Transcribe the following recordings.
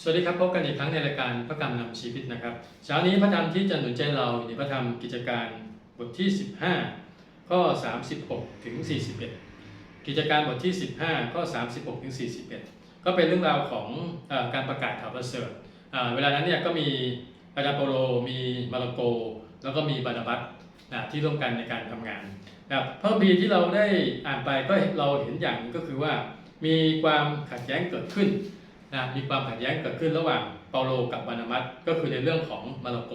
สวัสดีครับพบกันอีกครั้งในรายการพระกรรมนำชีวิตนะครับเช้านี้พระธรรมที่จะหนุนใจเราในพระธรรมกิจการบทที่ 15 ข้อ 36 ถึง 41 กิจการบทที่ 15 ข้อ 36 ถึง 41 ก็เป็นเรื่องราวของอการประกาศข่าวประเสริฐเวลานั้นเนี่ยก็มีอาจารย์เปโลมีมาระโก แล้วก็มีบานาบัสนะที่ร่วมกันในการทำงานนะพระคัมภีที่เราได้อ่านไปก็เราเห็นอย่างหนึงก็คือว่ามีความขัดแย้งเกิดขึ้น นะมีความขัดแย้งเกิดขึ้นระหว่างเปาโลกับบานามัสก็คือในเรื่องของมาระโก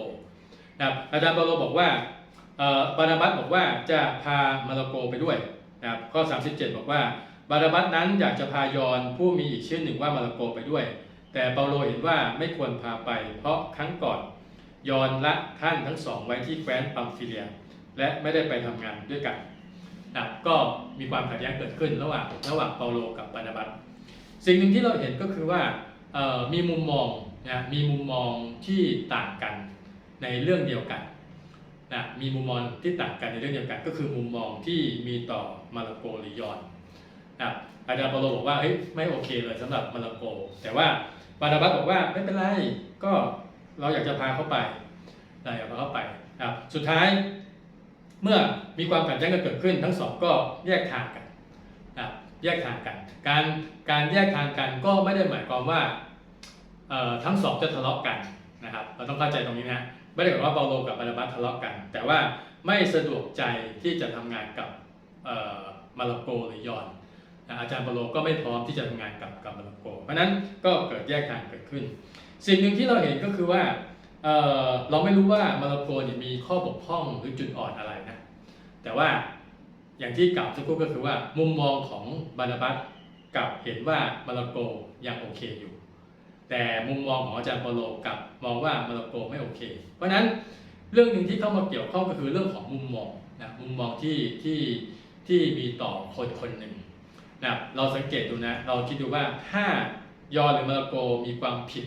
นะครับอาจารย์เปาโลบอกว่าบานามัสบอกว่าจะพามาระโกไปด้วยนะครับข้อ 37 บอกว่าบานามัสนั้นอยากจะพายอนผู้มีอีกชื่อหนึ่งว่ามาระโกไปด้วย แต่เปาโลเห็นว่าไม่ควรพาไป เพราะครั้งก่อนยอนละท่านทั้งสองไว้ที่แคว้นปัมฟิเลีย และไม่ได้ไปทำงานด้วยกันนะก็มีความขัดแย้งเกิดขึ้นระหว่างระหว่างเปาโลกับบานามัส สิ่งหนึ่งที่เราเห็นก็คือว่ามีมุมมองนะมีมุมมองที่ต่างกันในเรื่องเดียวกันนะมีมุมมองที่ต่างกันในเรื่องเดียวกัน ก็คือมุมมองที่มีต่อมาระโกหรือยอนนะอาจารย์เปโลบอกว่าเฮ้ยไม่โอเคเลยสำหรับมาระโก แต่ว่าบานาบัสบอกว่าไม่เป็นไรก็เราอยากจะพาเขาไปนะอยากพาเขาไปนะสุดท้ายเมื่อมีความขัดแย้งกันเกิดขึ้น ทั้งสองก็แยกทางกัน แยกทางกัน การการแยกทางกันก็ไม่ได้หมายความว่าทั้งสองจะทะเลาะกันนะครับ เราต้องเข้าใจตรงนี้นะไม่ได้หมายว่าเปาโลกับบานาบัสทะเลาะกัน แต่ว่าไม่สะดวกใจที่จะทำงานกับมาระโกหรือยอนนะอาจารย์เปาโลก็ไม่พร้อมที่จะทำงานกับกับมาระโก เพราะนั้นก็เกิดแยกทางเกิดขึ้น สิ่งหนึ่งที่เราเห็นก็คือว่าเเราไม่รู้ว่ามาระโกเนี่ยมีข้อบกพร่องหรือจุดอ่อนอะไรนะแต่ว่า อย่างที่กล่าวสักครู่ก็คือว่ามุมมองของบานาบัสกับเห็นว่ามาระโกยังโอเคอยู่ แต่มุมมองของอาจารย์เปโลกับมองว่ามาระโกไม่โอเค เพราะฉะนั้นเรื่องหนึ่งที่เข้ามาเกี่ยวข้องก็คือเรื่องของมุมมองนะมุมมองที่ที่ที่มีต่อคนคนหนึ่งนะเราสังเกตดูนะเราคิดดูว่าถ้ายอนหรือมาระโกมีความผิด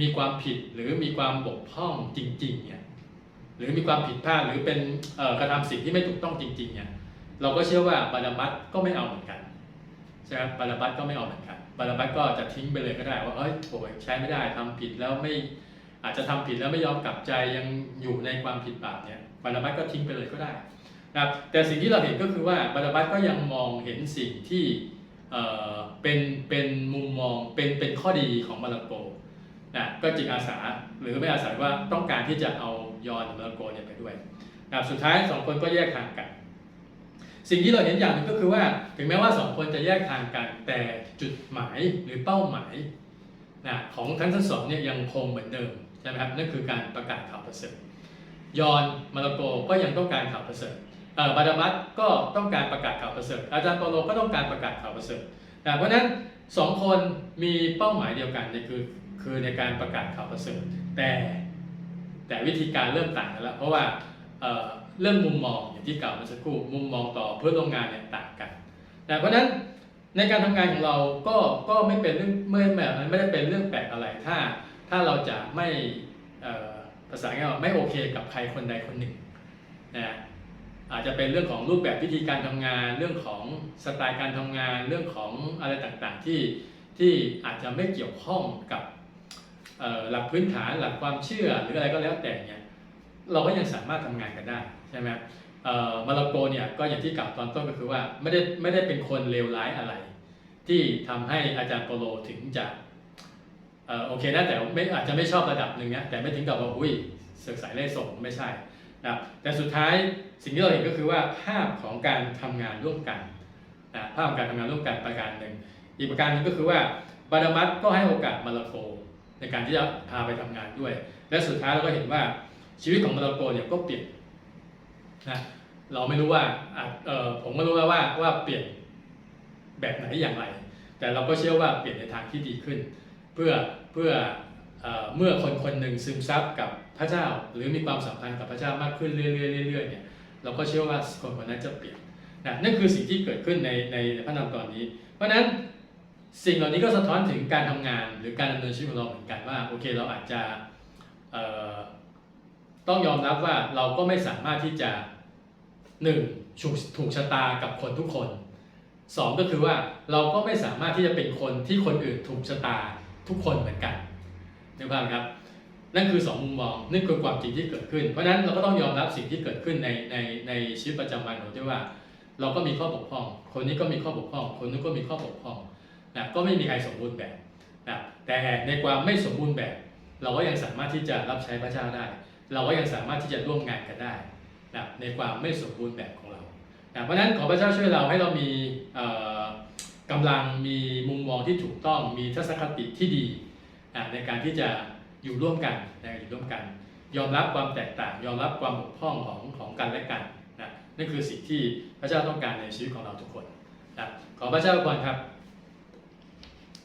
มีความผิดหรือมีความบกพร่องจริงๆเนี่ย หรือมีความผิดพลาดหรือเป็นกระทำสิ่งที่ไม่ถูกต้องจริงๆเนี่ยเราก็เชื่อว่าบานาบัสก็ไม่เอาเหมือนกันใช่ไหมบานาบัสก็ไม่เอาเหมือนกันบานาบัสก็จะทิ้งไปเลยก็ได้ ว่าเอ้ยโอ้ยใช้ไม่ได้ทำผิดแล้วไม่อาจจะทำผิดแล้วไม่ยอมกลับใจยังอยู่ในความผิดบาปเนี่ยบานาบัสก็ทิ้งไปเลยก็ได้นะครับแต่สิ่งที่เราเห็นก็คือว่าบานาบัสก็ยังมองเห็นสิ่งที่เอ่อเป็นเป็นมุมมองเป็นเป็นข้อดีของมาระโกนะก็จิตอาสาหรือไม่อาสาว่าต้องการที่จะเอา ยอนหรือมาโกเนี่ยไปด้วยนะครับสุดท้ายสองคนก็แยกทางกัน สิ่งที่เราเห็นอย่างหนึ่งก็คือว่า ถึงแม้ว่าสองคนจะแยกทางกัน แต่จุดหมายหรือเป้าหมายนะของทั้งทั้งสองเนี่ยยังคงเหมือนเดิมใช่ไหมครับนั่นคือการประกาศข่าวประเสริฐยอนมาระโกก็ยังต้องการข่าวประเสริฐเออบาดามัสก็ต้องการประกาศข่าวประเสริฐอาจารย์เปโลก็ต้องการประกาศข่าวประเสริฐนะเพราะฉะนั้นสองคนมีเป้าหมายเดียวกันเนี่ยคือคือในการประกาศข่าวประเสริฐแต่ แต่วิธีการเริ่มต่างกันแล้ว เพราะว่าเเรื่องมุมมองอย่างที่กล่าวเมื่อสักครู่มุมมองต่อเพื่อนร่วมงานเนี่ยต่างกันแต่เพราะฉะนั้นในการทำงานของเราก็ก็ไม่เป็นเรื่องไม่แบบนั้นไม่ได้เป็นเรื่องแปลกอะไรถ้าถ้าเราจะไม่ภาษาง่ายว่าไม่โอเคกับใครคนใดคนหนึ่งนะอาจจะเป็นเรื่องของรูปแบบวิธีการทำงาน เรื่องของสไตล์การทำงาน เรื่องของอะไรต่างๆที่ที่อาจจะไม่เกี่ยวข้องกับ หลักพื้นฐานหลักความเชื่อหรืออะไรก็แล้วแต่เนี่ยเราก็ยังสามารถทำงานกันได้ใช่ไหมมาระโกเนี่ยก็อย่างที่กล่าวตอนต้นก็คือว่าไม่ได้ไม่ได้เป็นคนเลวร้ายอะไร ที่ทำให้อาจารย์โปโลถึงจะออโอเคนะแต่ไม่อาจจะไม่ชอบระดับหนึ่งนะแต่ไม่ถึงกับว่าอุ้ยเสือกสายเล่ส่งไม่ใช่นะแต่สุดท้ายสิ่งที่เราเห็นก็คือว่าภาพของการทำงานร่วมกันนะภาพของการทำงานร่วมกันประการหนึ่งอีกประการหนึ่งก็คือว่าบาดามัสก็ให้โอกาสมาระโก ในการที่จะพาไปทำงานด้วย และสุดท้ายเราก็เห็นว่าชีวิตของมาระโกเนี่ยก็เปลี่ยนนะเราไม่รู้ว่าออผมไม่รู้ว่าว่าว่าเปลี่ยนแบบไหนอย่างไร แต่เราก็เชื่อว่าเปลี่ยนในทางที่ดีขึ้น เพื่อเพื่อเอ่อเมื่อคนคนหนึ่งซึมซับกับพระเจ้า หรือมีความสัมพันธ์กับพระเจ้ามากขึ้นเรื่อยๆเรื่อยๆเนี่ยเราก็เชื่อว่าคนคนนั้นจะเปลี่ยนนะนั่นคือสิ่งที่เกิดขึ้นในในพระนามตอนนี้ เพราะฉะนั้น สิ่งเหล่านี้ก็สะท้อนถึงการทำงานหรือการดำเนินชีวิตของเราเหมือนกันว่าโอเคเราอาจจะต้องยอมรับว่าเราก็ไม่สามารถที่จะหนึ่งถูกชะตากับคนทุกคนสองก็คือว่าเราก็ไม่สามารถที่จะเป็นคนที่คนอื่นถูกชะตาทุกคนเหมือนกันนึกภาพครับ นั่นคือสองมุมมองนั่นคือความจริงที่เกิดขึ้น เพราะฉะนั้นเราก็ต้องยอมรับสิ่งที่เกิดขึ้นในในในชีวิตประจำวันของเราที่ว่า เราก็มีข้อบกพร่อง คนนี้ก็มีข้อบกพร่อง คนนู้นก็มีข้อบกพร่อง นะก็ไม่มีใครสมบูรณ์แบบนะแต่ในความไม่สมบูรณ์แบบ เราก็ยังสามารถที่จะรับใช้พระเจ้าได้ เราก็ยังสามารถที่จะร่วมงานกันได้นะในความไม่สมบูรณ์แบบของเรานะเพราะฉะนั้นขอพระเจ้าช่วยเราให้เรามีกำลังมีมุมมองที่ถูกต้องมีทัศนคติที่ดีนะในการที่จะอยู่ร่วมกันนะอยู่ร่วมกัน ยอมรับความแตกต่าง ยอมรับความบกพร่องของของกันและกันนะนั่นคือสิ่งที่พระเจ้าต้องการในชีวิตของเราทุกคนนะขอพระเจ้าก่อนครับ